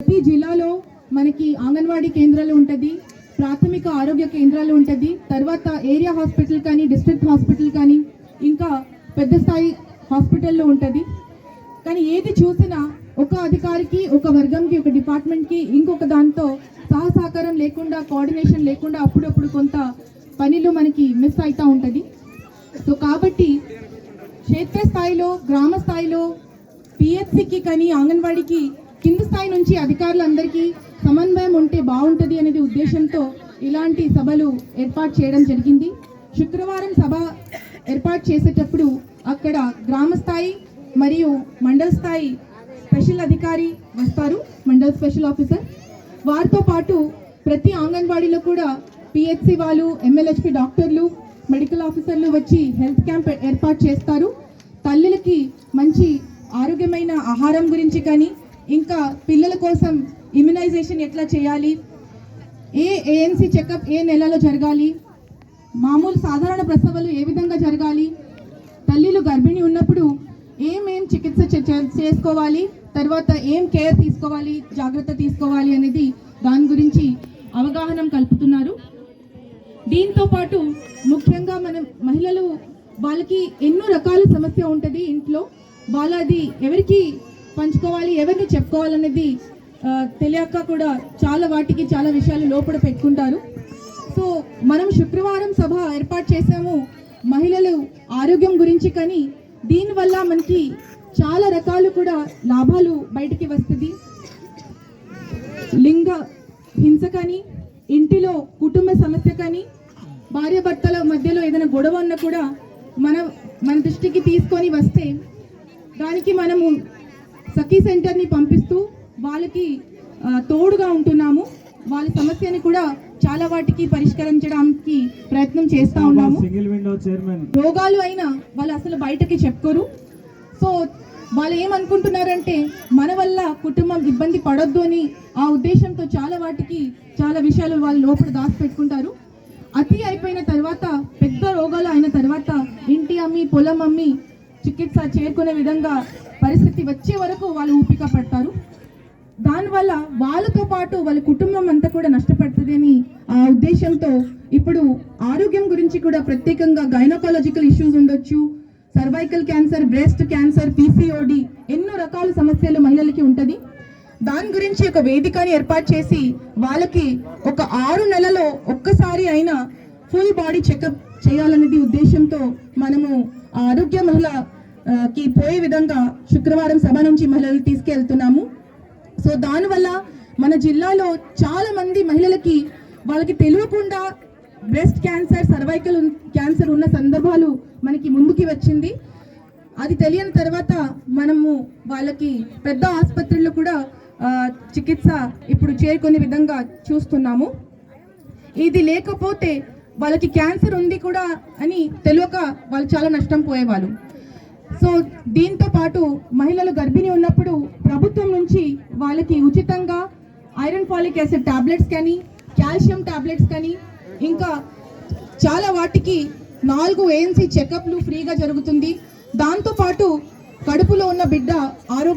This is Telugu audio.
ప్రతి జిల్లాలో మనకి అంగన్వాడీ కేంద్రాలు ఉంటుంది ప్రాథమిక ఆరోగ్య కేంద్రాలు ఉంటుంది తర్వాత ఏరియా హాస్పిటల్ కానీ డిస్ట్రిక్ట్ హాస్పిటల్ కానీ ఇంకా పెద్ద స్థాయి హాస్పిటల్లో ఉంటుంది. కానీ ఏది చూసినా ఒక అధికారికి ఒక వర్గంకి ఒక డిపార్ట్మెంట్కి ఇంకొక దాంతో సహసహకారం లేకుండా కోఆర్డినేషన్ లేకుండా అప్పుడప్పుడు కొంత పనిలో మనకి మిస్ అవుతూ ఉంటుంది. సో కాబట్టి క్షేత్రస్థాయిలో గ్రామ స్థాయిలో పిహెచ్సికి కానీ అంగన్వాడీకి కింది స్థాయి నుంచి అధికారులందరికీ సమన్వయం ఉంటే బాగుంటుంది అనేది ఉద్దేశంతో ఇలాంటి సభలు ఏర్పాటు చేయడం జరిగింది. శుక్రవారం సభ ఏర్పాటు చేసేటప్పుడు అక్కడ గ్రామ స్థాయి మరియు మండల స్థాయి స్పెషల్ అధికారి వస్తారు మండల్ స్పెషల్ ఆఫీసర్. వారితో పాటు ప్రతి అంగన్వాడీలో కూడా పిహెచ్సి వాళ్ళు ఎమ్మెల్యేహెచ్పి డాక్టర్లు మెడికల్ ఆఫీసర్లు వచ్చి హెల్త్ క్యాంప్ ఏర్పాటు చేస్తారు. తల్లులకి మంచి ఆరోగ్యమైన ఆహారం గురించి కానీ ఇంకా పిల్లల కోసం ఇమ్యునైజేషన్ ఎట్లా చేయాలి? ఏ ఏఎన్సీ చెకప్ ఏ నెలలో జరగాలి? మామూలు సాధారణ ప్రసవాలు ఏ విధంగా జరగాలి? తల్లిలు గర్భిణి ఉన్నప్పుడు ఏమేం చికిత్స చే- చే- చేసుకోవాలి? తర్వాత ఏం కేర్ తీసుకోవాలి? జాగ్రత్త తీసుకోవాలి అనేది దాని గురించి అవగాహన కల్పుతున్నారు. దీంతో పాటు ముఖ్యంగా మనం మహిళలు వాళ్ళకి ఎన్నో రకాల సమస్య ఉంటుంది ఇంట్లో. వాళ్ళది ఎవరికి పంచుకోవాలి ఎవరిని చెప్పుకోవాలనేది తెలియక కూడా చాలా వాటికి చాలా విషయాలు లోపల పెట్టుకుంటారు. సో మనం శుక్రవారం సభ ఏర్పాటు చేసాము మహిళలు ఆరోగ్యం గురించి కానీ దీనివల్ల మనకి చాలా రకాలు కూడా లాభాలు బయటికి వస్తుంది. లింగ హింస కానీ ఇంటిలో కుటుంబ సమస్య కానీ భార్యాభర్తల మధ్యలో ఏదైనా గొడవ ఉన్నా కూడా మన మన దృష్టికి తీసుకొని వస్తే దానికి మనము సఖీ సెంటర్ని పంపిస్తూ వాళ్ళకి తోడుగా ఉంటున్నాము. వాళ్ళ సమస్యని కూడా చాలా వాటికి పరిష్కరించడానికి ప్రయత్నం చేస్తూ ఉన్నాము. Single window chairman. రోగాలు అయినా వాళ్ళు అసలు బయటకి చెప్పుకోరు. సో వాళ్ళు ఏమనుకుంటున్నారంటే మన వల్ల కుటుంబం ఇబ్బంది పడొద్దు అని ఆ ఉద్దేశంతో చాలా వాటికి చాలా విషయాలు వాళ్ళు లోపల దాచిపెట్టుకుంటారు. అతి అయిపోయిన తర్వాత పెద్ద రోగాలు అయిన తర్వాత ఇంటి అమ్మి పొలం అమ్మి చికిత్స చేరుకునే విధంగా పరిస్థితి వచ్చే వరకు వాళ్ళు ఊపిక పడతారు దానివల్ల వాళ్ళతో పాటు వాళ్ళ కుటుంబం అంతా కూడా నష్టపడుతుంది అని ఆ ఉద్దేశంతో ఇప్పుడు ఆరోగ్యం గురించి కూడా ప్రత్యేకంగా గైనకాలజికల్ ఇష్యూస్ ఉండొచ్చు cervical cancer breast cancer PCOD ఎన్నో రకాల సమస్యలు మహిళలకి ఉంటుంది. దాని గురించి ఒక వేదికని ఏర్పాటు చేసి వాళ్ళకి ఒక ఆరు నెలలో ఒక్కసారి అయినా ఫుల్ బాడీ చెకప్ చేయాలనేది ఉద్దేశంతో మనము ఆరోగ్య మహిళ కి పోయే విధంగా శుక్రవారం సభ నుంచి మహిళలు తీసుకెళ్తున్నాము. సో దానివల్ల మన జిల్లాలో చాలా మంది మహిళలకి వాళ్ళకి తెలియకుండా బ్రెస్ట్ క్యాన్సర్ సర్వైకల్ క్యాన్సర్ ఉన్న సందర్భాలు మనకి ముందుకి వచ్చింది. అది తెలియని తర్వాత మనము వాళ్ళకి పెద్ద ఆసుపత్రుల్లో కూడా చికిత్స ఇప్పుడు చేరుకునే విధంగా చూస్తున్నాము. ఇది లేకపోతే వాళ్ళకి క్యాన్సర్ ఉంది కూడా అని తెలియక వాళ్ళు చాలా నష్టం పోయేవాళ్ళు. సో దీంతో పాటు మహిళలు గర్భిణి ఉన్నప్పుడు ప్రభుత్వం నుంచి వాళ్ళకి ఉచితంగా ఐరన్ ఫాలిక్ యాసిడ్ టాబ్లెట్స్ కానీ కాల్షియం టాబ్లెట్స్ కానీ ఇంకా చాలా వాటికి నాలుగు ఏఎన్సీ చెకప్లు ఫ్రీగా జరుగుతుంది. దాంతోపాటు కడుపులో ఉన్న బిడ్డ ఆరోగ్యం